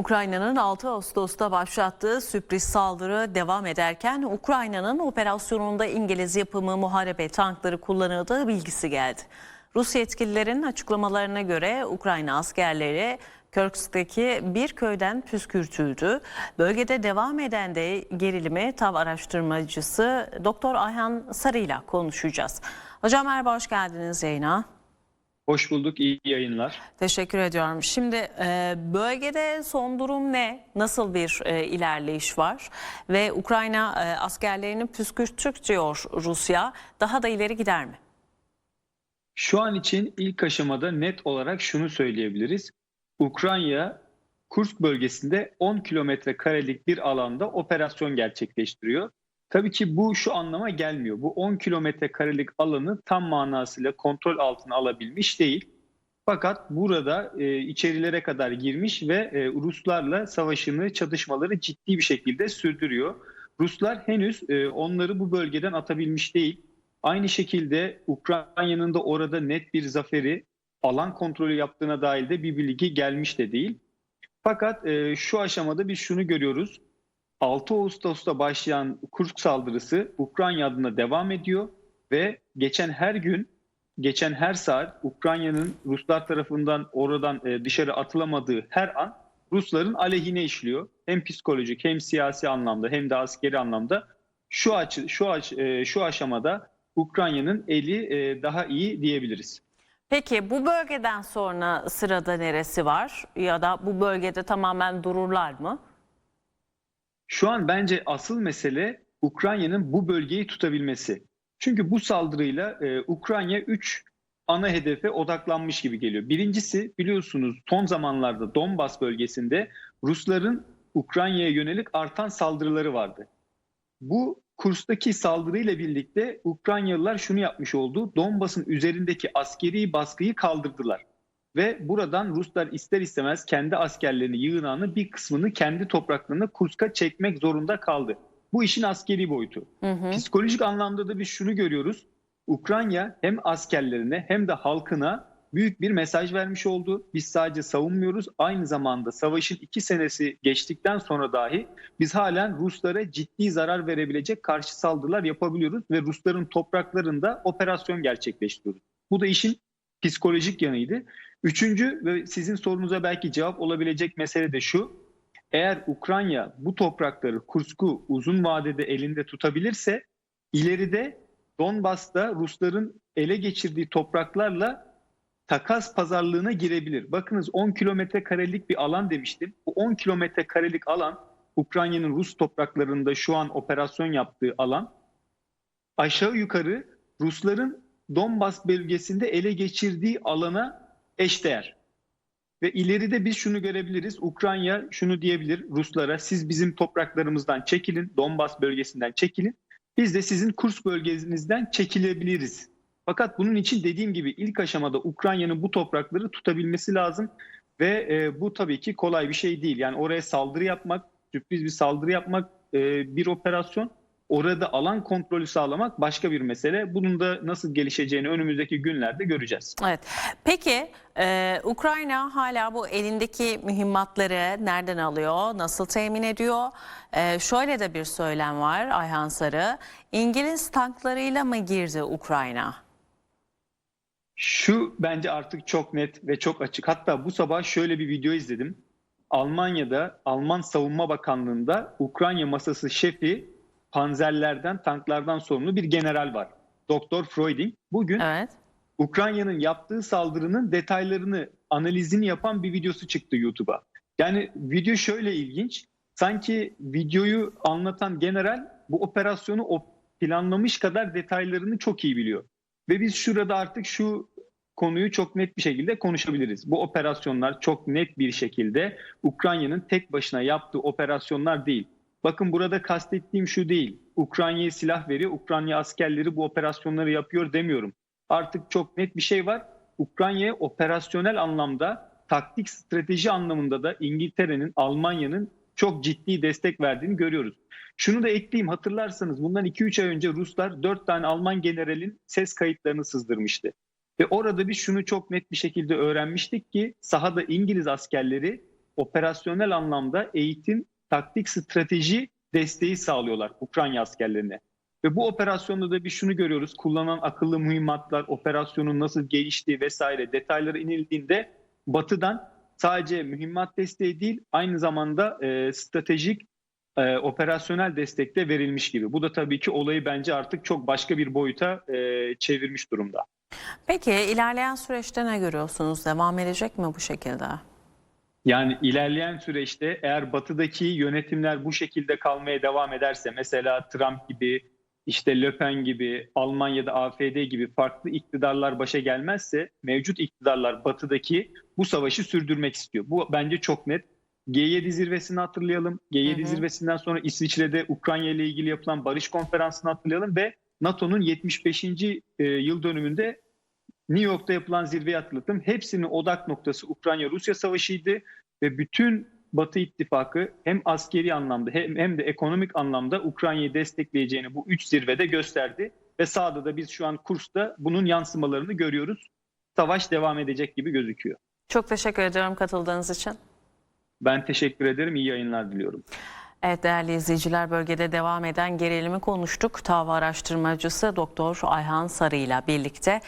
Ukrayna'nın 6 Ağustos'ta başlattığı sürpriz saldırı devam ederken Ukrayna'nın operasyonunda İngiliz yapımı muharebe tankları kullanıldığı bilgisi geldi. Rus yetkililerin açıklamalarına göre Ukrayna askerleri Kirkuk'taki bir köyden püskürtüldü. Bölgede devam eden de gerilimi TAV araştırmacısı Doktor Ayhan Sarı ile konuşacağız. Hocam merhaba hoş geldiniz yayına. Hoş bulduk, iyi yayınlar. Teşekkür ediyorum. Şimdi e, bölgede son durum ne? Nasıl bir e, ilerleyiş var? Ve Ukrayna e, askerlerini püskürttük diyor Rusya. Daha da ileri gider mi? Şu an için ilk aşamada net olarak şunu söyleyebiliriz. Ukrayna Kursk bölgesinde 10 kilometre karelik bir alanda operasyon gerçekleştiriyor. Tabii ki bu şu anlama gelmiyor. Bu 10 kilometre karelik alanı tam manasıyla kontrol altına alabilmiş değil. Fakat burada e, içerilere kadar girmiş ve e, Ruslarla savaşını, çatışmaları ciddi bir şekilde sürdürüyor. Ruslar henüz e, onları bu bölgeden atabilmiş değil. Aynı şekilde Ukrayna'nın da orada net bir zaferi alan kontrolü yaptığına dair de bir bilgi gelmiş de değil. Fakat e, şu aşamada biz şunu görüyoruz. 6 Ağustos'ta başlayan Kursk saldırısı Ukrayna adına devam ediyor ve geçen her gün, geçen her saat Ukrayna'nın Ruslar tarafından oradan e, dışarı atılamadığı her an Rusların aleyhine işliyor. Hem psikolojik hem siyasi anlamda hem de askeri anlamda şu açı şu aş, e, şu aşamada Ukrayna'nın eli e, daha iyi diyebiliriz. Peki bu bölgeden sonra sırada neresi var? Ya da bu bölgede tamamen dururlar mı? Şu an bence asıl mesele Ukrayna'nın bu bölgeyi tutabilmesi. Çünkü bu saldırıyla e, Ukrayna 3 ana hedefe odaklanmış gibi geliyor. Birincisi biliyorsunuz son zamanlarda Donbas bölgesinde Rusların Ukrayna'ya yönelik artan saldırıları vardı. Bu Kursk'taki saldırıyla birlikte Ukraynalılar şunu yapmış oldu. Donbas'ın üzerindeki askeri baskıyı kaldırdılar. Ve buradan Ruslar ister istemez kendi askerlerini, yığınağını bir kısmını kendi topraklarına Kursk'a çekmek zorunda kaldı. Bu işin askeri boyutu. Hı hı. Psikolojik anlamda da biz şunu görüyoruz. Ukrayna hem askerlerine hem de halkına büyük bir mesaj vermiş oldu. Biz sadece savunmuyoruz. Aynı zamanda savaşın iki senesi geçtikten sonra dahi biz halen Ruslara ciddi zarar verebilecek karşı saldırılar yapabiliyoruz ve Rusların topraklarında operasyon gerçekleştiriyoruz. Bu da işin psikolojik yanıydı. Üçüncü ve sizin sorunuza belki cevap olabilecek mesele de şu. Eğer Ukrayna bu toprakları Kursk'u uzun vadede elinde tutabilirse ileride Donbas'ta Rusların ele geçirdiği topraklarla takas pazarlığına girebilir. Bakınız 10 kilometre karelik bir alan demiştim. Bu 10 kilometre karelik alan Ukrayna'nın Rus topraklarında şu an operasyon yaptığı alan aşağı yukarı Rusların Donbas bölgesinde ele geçirdiği alana eşdeğer. Ve ileride biz şunu görebiliriz. Ukrayna şunu diyebilir Ruslara siz bizim topraklarımızdan çekilin, Donbas bölgesinden çekilin. Biz de sizin Kursk bölgenizden çekilebiliriz. Fakat bunun için dediğim gibi ilk aşamada Ukrayna'nın bu toprakları tutabilmesi lazım. Ve e, bu tabii ki kolay bir şey değil. Yani oraya saldırı yapmak, sürpriz bir saldırı yapmak e, bir operasyon. Orada alan kontrolü sağlamak başka bir mesele. Bunun da nasıl gelişeceğini önümüzdeki günlerde göreceğiz. Evet. Peki e, Ukrayna hala bu elindeki mühimmatları nereden alıyor? Nasıl temin ediyor? E, şöyle de bir söylem var Ayhan Sarı. İngiliz tanklarıyla mı girdi Ukrayna? Şu bence artık çok net ve çok açık. Hatta bu sabah şöyle bir video izledim. Almanya'da Alman Savunma Bakanlığı'nda Ukrayna masası şefi panzerlerden, tanklardan sorumlu bir general var. Doktor Freuding. Bugün Evet. Ukrayna'nın yaptığı saldırının detaylarını, analizini yapan bir videosu çıktı YouTube'a. Yani video şöyle ilginç. Sanki videoyu anlatan general bu operasyonu o planlamış kadar detaylarını çok iyi biliyor. Ve biz şurada artık şu konuyu çok net bir şekilde konuşabiliriz. Bu operasyonlar çok net bir şekilde Ukrayna'nın tek başına yaptığı operasyonlar değil. Bakın burada kastettiğim şu değil. Ukrayna'ya silah veriyor, Ukrayna askerleri bu operasyonları yapıyor demiyorum. Artık çok net bir şey var. Ukrayna'ya operasyonel anlamda, taktik strateji anlamında da İngiltere'nin, Almanya'nın çok ciddi destek verdiğini görüyoruz. Şunu da ekleyeyim hatırlarsanız bundan 2-3 ay önce Ruslar 4 tane Alman generalin ses kayıtlarını sızdırmıştı. Ve orada biz şunu çok net bir şekilde öğrenmiştik ki sahada İngiliz askerleri operasyonel anlamda eğitim, taktik, strateji desteği sağlıyorlar Ukrayna askerlerine. Ve bu operasyonda da bir şunu görüyoruz. Kullanılan akıllı mühimmatlar, operasyonun nasıl geliştiği vesaire detayları inildiğinde batıdan sadece mühimmat desteği değil aynı zamanda e, stratejik e, operasyonel destek de verilmiş gibi. Bu da tabii ki olayı bence artık çok başka bir boyuta e, çevirmiş durumda. Peki ilerleyen süreçte ne görüyorsunuz? Devam edecek mi bu şekilde? Yani ilerleyen süreçte eğer batıdaki yönetimler bu şekilde kalmaya devam ederse mesela Trump gibi işte Le Pen gibi Almanya'da AFD gibi farklı iktidarlar başa gelmezse mevcut iktidarlar batıdaki bu savaşı sürdürmek istiyor. Bu bence çok net. G7 zirvesini hatırlayalım. G7 Hı hı. zirvesinden sonra İsviçre'de Ukrayna ile ilgili yapılan barış konferansını hatırlayalım ve NATO'nun 75. e, yıl dönümünde New York'ta yapılan zirveyi hatırlattım. Hepsinin odak noktası Ukrayna-Rusya savaşıydı ve bütün Batı ittifakı hem askeri anlamda hem, hem de ekonomik anlamda Ukrayna'yı destekleyeceğini bu üç zirvede gösterdi. Ve sahada da biz şu an kursta bunun yansımalarını görüyoruz. Savaş devam edecek gibi gözüküyor. Çok teşekkür ediyorum katıldığınız için. Ben teşekkür ederim. İyi yayınlar diliyorum. Evet değerli izleyiciler bölgede devam eden gerilimi konuştuk. Tava araştırmacısı Doktor Ayhan Sarı ile birlikte